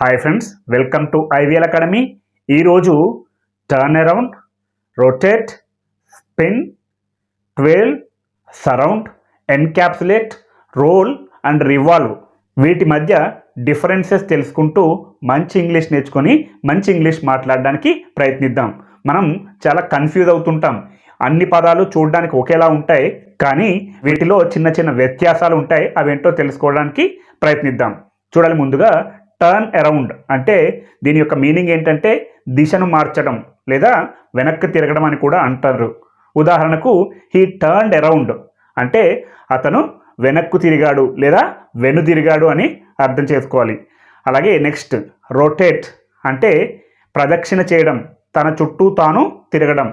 Hi friends welcome to IVL academy ఈరోజు turn around rotate spin twirl surround encapsulate roll and revolve వీటి మధ్య differences తెలుసుకుంటూ మంచి English నేర్చుకొని మంచి ఇంగ్లీష్ మాట్లాడడానికి ప్రయత్నిద్దాం. మనం చాలా కన్ఫ్యూజ్ అవుతుంటాం. అన్ని పదాలు చూడడానికి ఒకేలా ఉంటాయి కానీ వీటిలో చిన్న చిన్న వ్యత్యాసాలు ఉంటాయి అవేంటో తెలుసుకోవడానికి ప్రయత్నిద్దాం. చూడాలి ముందుగా టర్న్ అరౌండ్ అంటే దీని యొక్క మీనింగ్ ఏంటంటే దిశను మార్చడం లేదా వెనక్కి తిరగడం అని కూడా అంటారు. ఉదాహరణకు హీ టర్న్ అరౌండ్ అంటే అతను వెనక్కు తిరిగాడు లేదా వెనుదిరిగాడు అని అర్థం చేసుకోవాలి. అలాగే నెక్స్ట్ రొటేట్ అంటే ప్రదక్షిణ చేయడం తన చుట్టూ తాను తిరగడం.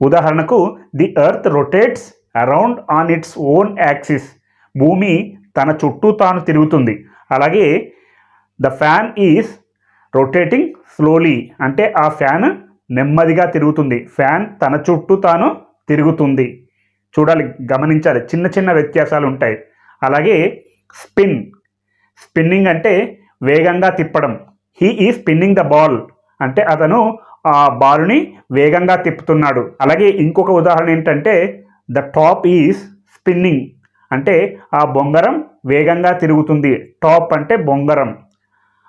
ఉదాహరణకు the earth rotates around on its own axis భూమి తన చుట్టూ తాను తిరుగుతుంది. అలాగే the fan is rotating slowly అంటే ఆ ఫ్యాన్ నెమ్మదిగా తిరుగుతుంది. ఫ్యాన్ తన చుట్టూ తాను తిరుగుతుంది. చూడాలి గమనించాలి. చిన్న చిన్న వ్యత్యాసాలు ఉంటాయి. అలాగే స్పిన్ స్పిన్నింగ్ అంటే వేగంగా తిప్పడం. హీ ఈ స్పిన్నింగ్ ద బాల్ అంటే అతను ఆ బాల్ని వేగంగా తిప్పుతున్నాడు. అలాగే ఇంకొక ఉదాహరణ ఏంటంటే ద టాప్ ఈజ్ స్పిన్నింగ్ అంటే ఆ బొంగరం వేగంగా తిరుగుతుంది. టాప్ అంటే బొంగరం.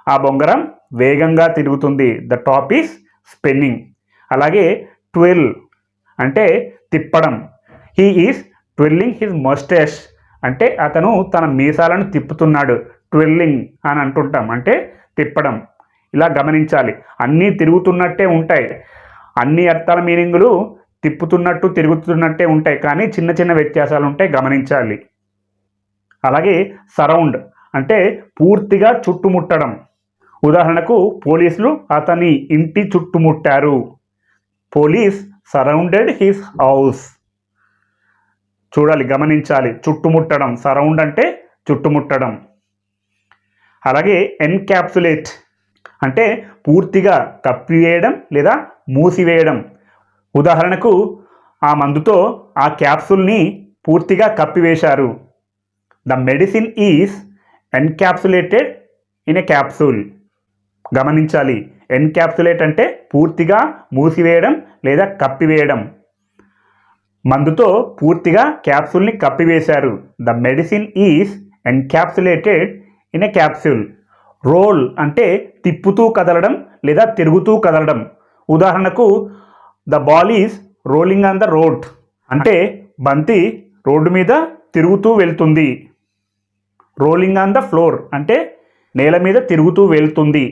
ఆ బొంగరం వేగంగా తిరుగుతుంది. ద టాప్ ఈస్ స్పిన్నింగ్ అలాగే ట్వెల్ అంటే తిప్పడం. He is twirling his moustache అంటే అతను తన మీసాలను తిప్పుతున్నాడు. ట్వెల్లింగ్ అని అంటుంటాం. అంటే తిప్పడం. ఇలా గమనించాలి. అన్నీ తిరుగుతున్నట్టే ఉంటాయి. అన్ని అర్థాల మీనింగులు తిప్పుతున్నట్టు తిరుగుతున్నట్టే ఉంటాయి. కానీ చిన్న చిన్న వ్యత్యాసాలు ఉంటాయి గమనించాలి. అలాగే సరౌండ్ అంటే పూర్తిగా చుట్టుముట్టడం. ఉదాహరణకు పోలీసులు అతని ఇంటి చుట్టుముట్టారు. Police surrounded his house. చూడాలి గమనించాలి. చుట్టుముట్టడం సరౌండ్ అంటే చుట్టుముట్టడం. అలాగే ఎన్క్యాప్సులేట్ అంటే పూర్తిగా కప్పివేయడం లేదా మూసివేయడం. ఉదాహరణకు ఆ మందుతో ఆ క్యాప్సుల్ని పూర్తిగా కప్పివేశారు. The medicine is encapsulated in a capsule. గమనించాలి. ఎన్క్యాప్సులేట్ అంటే పూర్తిగా మూసివేయడం లేదా కప్పివేయడం. మందుతో పూర్తిగా క్యాప్సూల్ని కప్పివేశారు. The medicine is encapsulated in a capsule roll అంటే తిప్పుతూ కదలడం లేదా తిరుగుతూ కదలడం. ఉదాహరణకు the ball is rolling on the road. అంటే బంతి రోడ్డు మీద తిరుగుతూ వెళ్తుంది. రోలింగ్ ఆన్ ద ఫ్లోర్ అంటే నేల మీద తిరుగుతూ వెళ్తుంది.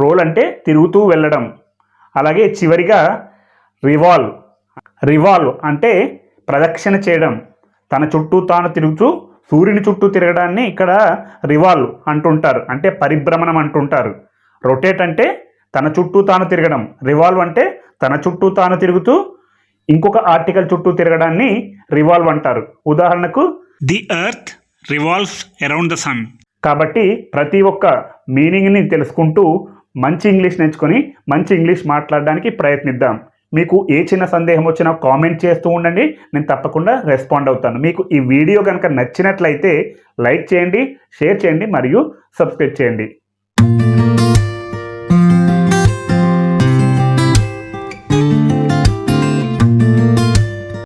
రోల్ అంటే తిరుగుతూ వెళ్ళడం. అలాగే చివరిగా రివాల్వ్ రివాల్వ్ అంటే ప్రదక్షిణ చేయడం. తన చుట్టూ తాను తిరుగుతూ సూర్యుని చుట్టూ తిరగడాన్ని ఇక్కడ రివాల్వ్ అంటుంటారు. అంటే పరిభ్రమణం అంటుంటారు. రొటేట్ అంటే తన చుట్టూ తాను తిరగడం. రివాల్వ్ అంటే తన చుట్టూ తాను తిరుగుతూ ఇంకొక ఆర్టికల్ చుట్టూ తిరగడాన్ని రివాల్వ్ అంటారు. ఉదాహరణకు the earth revolves around the sun. కాబట్టి ప్రతి ఒక్క మీనింగ్ని తెలుసుకుంటూ మంచి ఇంగ్లీష్ నేర్చుకొని మంచి ఇంగ్లీష్ మాట్లాడడానికి ప్రయత్నిద్దాం. మీకు ఏ చిన్న సందేహం వచ్చినా కామెంట్ చేస్తూ ఉండండి. నేను తప్పకుండా రెస్పాండ్ అవుతాను. మీకు ఈ వీడియో కనుక నచ్చినట్లయితే లైక్ చేయండి షేర్ చేయండి మరియు సబ్స్క్రైబ్ చేయండి.